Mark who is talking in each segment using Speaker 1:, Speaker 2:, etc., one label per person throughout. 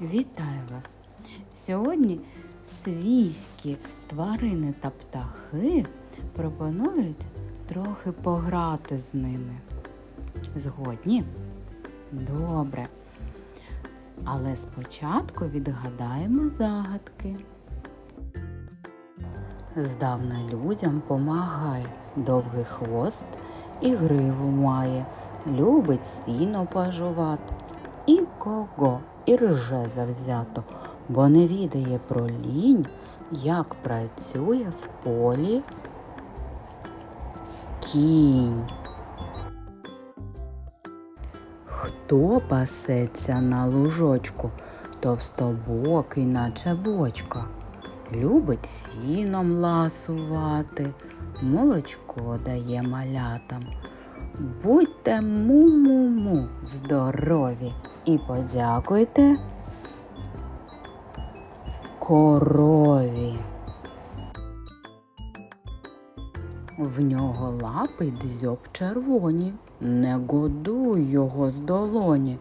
Speaker 1: Вітаю вас! Сьогодні свійські тварини та птахи пропонують трохи пограти з ними. Згодні? Добре. Але спочатку відгадаємо загадки. Здавна людям помагає, довгий хвост і гриву має, любить сіно пожувати. І кого і рже завзято, бо не відає про лінь, як працює в полі кінь. Хто пасеться на лужочку, товстобокий, наче бочка, любить сіном ласувати, молочко дає малятам. Будьте му-му-му здорові і подякуйте корові. В нього лапи дзьоб червоні, не годуй його з долоні,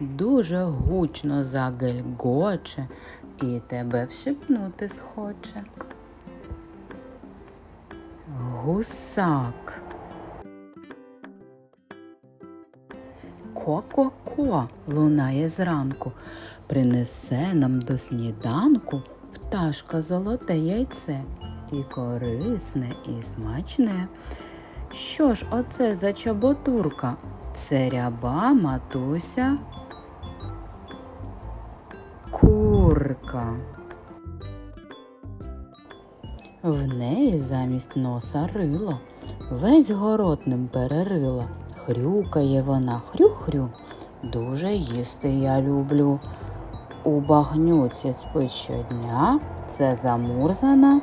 Speaker 1: дуже гучно загельгоче і тебе вщипнути схоче. Гусак. Ко-ко-ко лунає зранку, принесе нам до сніданку пташка золоте яйце, і корисне, і смачне. Що ж оце за чоботурка? Це ряба матуся. Курка. В неї замість носа рило, весь город ним перерила. Хрюкає вона, хрю-хрю. Дуже їсти я люблю. У багнюці спить щодня, це замурзана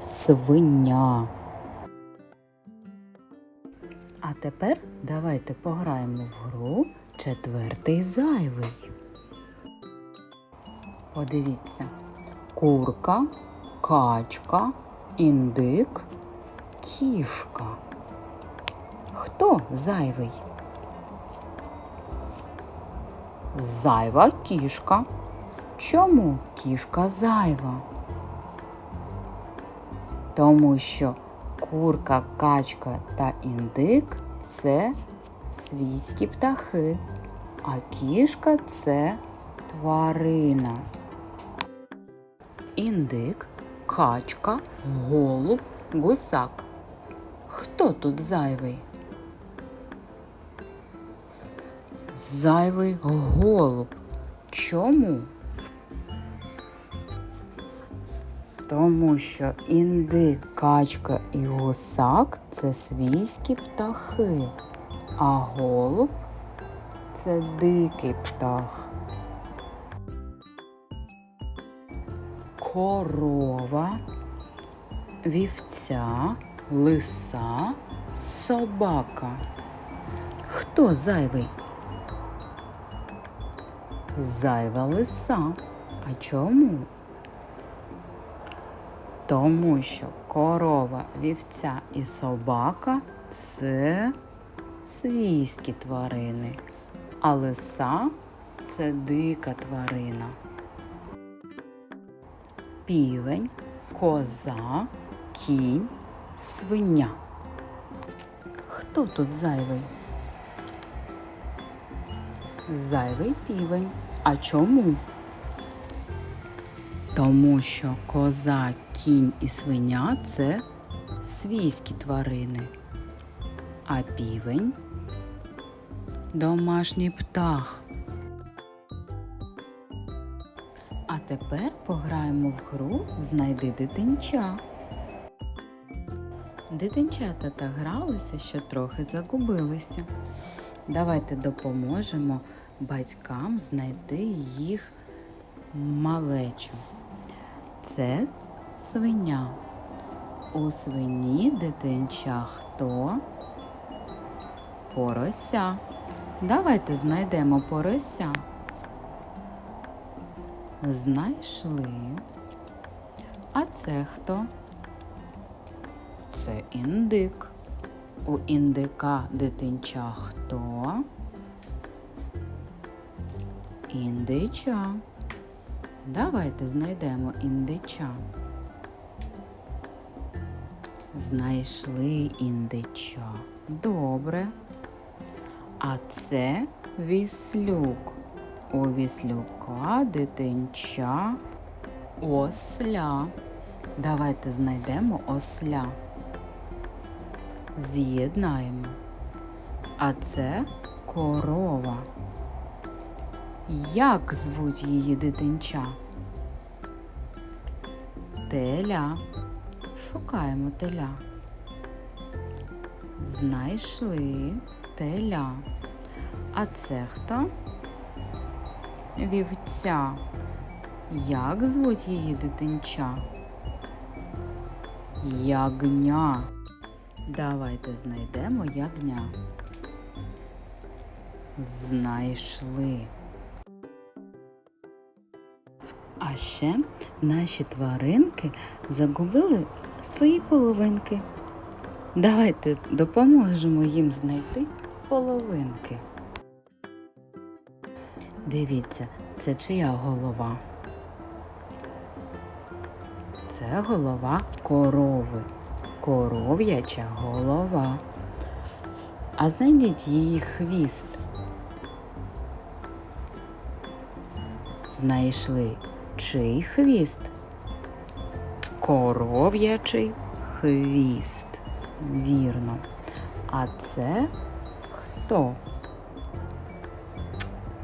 Speaker 1: свиня. А тепер давайте пограємо в гру четвертий зайвий. Подивіться, курка, качка, індик, кішка. Хто зайвий? Зайва кішка. Чому кішка зайва? Тому що курка, качка та індик це свійські птахи, а кішка це тварина. Індик, качка, голуб, гусак. Хто тут зайвий? Зайвий голуб. Чому? Тому що індик, качка і гусак це свійські птахи, а голуб це дикий птах. Корова, вівця, лиса, собака. Хто зайвий? Зайва лиса. А чому? Тому що корова, вівця і собака це свійські тварини, а лиса це дика тварина. Півень, коза, кінь, свиня. Хто тут зайвий? Зайвий півень. А чому? Тому що коза, кінь і свиня це свійські тварини, а півень домашній птах. А тепер пограємо в гру Знайди дитинча. Дитинчата так гралися, що трохи загубилися. Давайте допоможемо батькам знайти їх малечу. Це свиня. У свині дитинча хто? Порося. Давайте знайдемо порося. Знайшли. А це хто? Це індик. У індика дитинча хто? Індича. Давайте знайдемо індича. Знайшли індича. Добре. А це віслюк. У віслюка дитинча осля. Давайте знайдемо осля. З'єднаємо. А це корова. Як звуть її дитинча? Теля. Шукаємо теля. Знайшли теля. А це хто? Вівця. Як звуть її дитинча? Ягня. Давайте знайдемо ягня. Знайшли. А ще наші тваринки загубили свої половинки. Давайте допоможемо їм знайти половинки. Дивіться, це чия голова? Це голова корови. Коров'яча голова. А знайдіть її хвіст. Знайшли чий хвіст? Коров'ячий хвіст. Вірно. А це хто?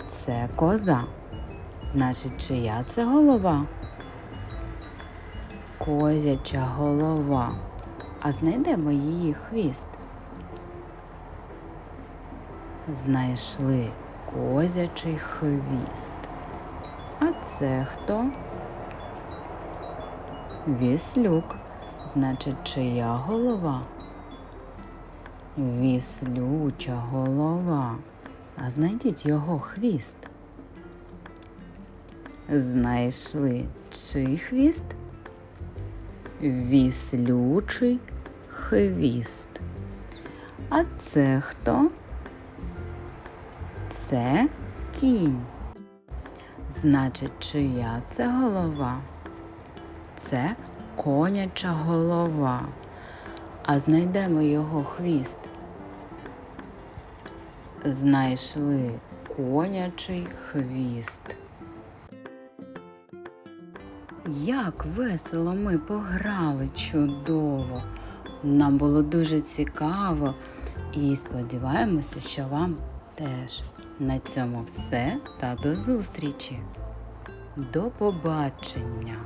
Speaker 1: Це коза. Значить, чия це голова? Козяча голова. А знайдемо її хвіст. Знайшли козячий хвіст. А це хто? Віслюк. Значить, чия голова? Віслюча голова. А знайдіть його хвіст. Знайшли чий хвіст? Віслючий хвіст. А це хто? Це кінь. Значить, чия це голова? Це коняча голова. А знайдемо його хвіст. Знайшли конячий хвіст. Як весело ми пограли чудово. Нам було дуже цікаво і сподіваємося, що вам теж. На цьому все та до зустрічі. До побачення!